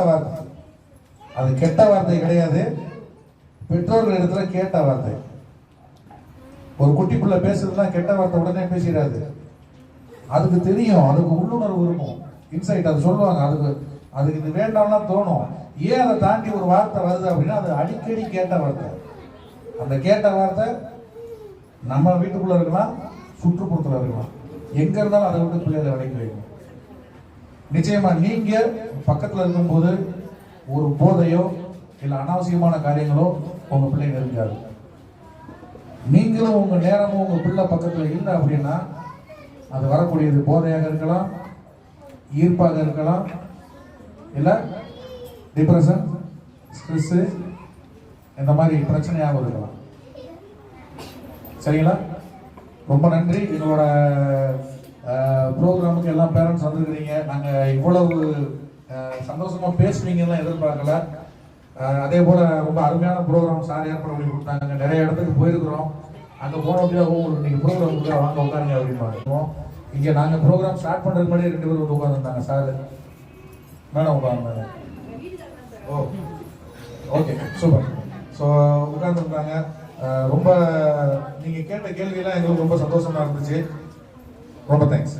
கெட்ட வார்த்தை. அது கெட்ட வார்த்தை கிடையாது. பெற்றோர்கள் இடத்துல கேட்ட வார்த்தை. ஒரு குட்டி பிள்ளை பேசுறதுனா கெட்ட வார்த்தை உடனே பேசிடாது. அதுக்கு தெரியும் அதுக்கு உள்ளுணர்வு இருக்கும். இன்சைட் அது சொல்லுவாங்க. அதுக்கு அதுக்கு இது வேண்டாம்லாம் தோணும். ஏன் அதை தாண்டி ஒரு வார்த்தை வருது அப்படின்னா அது அடிக்கடி கேட்ட வார்த்தை. அந்த கேட்ட வார்த்தை நம்ம வீட்டுக்குள்ள இருக்கலாம் சுற்றுப்புறத்தில் இருக்கலாம். எங்க இருந்தாலும் அதை விட்டு பிள்ளைகளை விலைக்கு வைக்கும். நிச்சயமா நீங்க பக்கத்துல இருக்கும்போது ஒரு போதையோ இல்ல அனாவசியமான காரியங்களோ உங்க பிள்ளைங்க இருக்காது நீங்களும் உங்க நேரமும் உங்க பிள்ளை பக்கத்துல இல்லை அப்படின்னா அது வரக்கூடியது போதையாக இருக்கலாம் ஈர்ப்பாக இருக்கலாம் இல்ல டிப்ரெஷன் ஸ்ட்ரெஸ் இந்த மாதிரி பிரச்சனையாக இருக்கலாம். சரிங்களா? ரொம்ப நன்றி. எங்களோட ப்ரோக்ராமுக்கு எல்லாம் பேரண்ட்ஸ் வந்திருக்கிறீங்க. நாங்கள் இவ்வளவு சந்தோஷமாக சந்தோஷமா எதிர்பார்க்கல. அதே போல் ரொம்ப அருமையான ப்ரோக்ராம் சார் ஏற்பாடு பண்ணி கொடுத்தாங்க நிறைய இடத்துக்கு போயிருக்கிறோம். அங்கே போன அப்படியே உங்களுக்கு நீங்கள் ப்ரோக்ராம் கொடுக்க வாங்க உட்காருங்க அப்படின்னு இங்கே நாங்கள் ப்ரோக்ராம் ஸ்டார்ட் பண்ணுறதுக்கு முன்னாடி ரெண்டு பேரும் உட்காந்துருந்தாங்க சார். மேடம் உட்காந்துருந்தாங்க ஓ ஓகே சூப்பர் ஸோ உட்காந்துருந்தாங்க ரொம்ப நீங்கள் கேட்ட கேள்வியெல்லாம் எங்களுக்கு ரொம்ப சந்தோஷமாக இருந்துச்சு. ரொம்ப தேங்க்ஸ்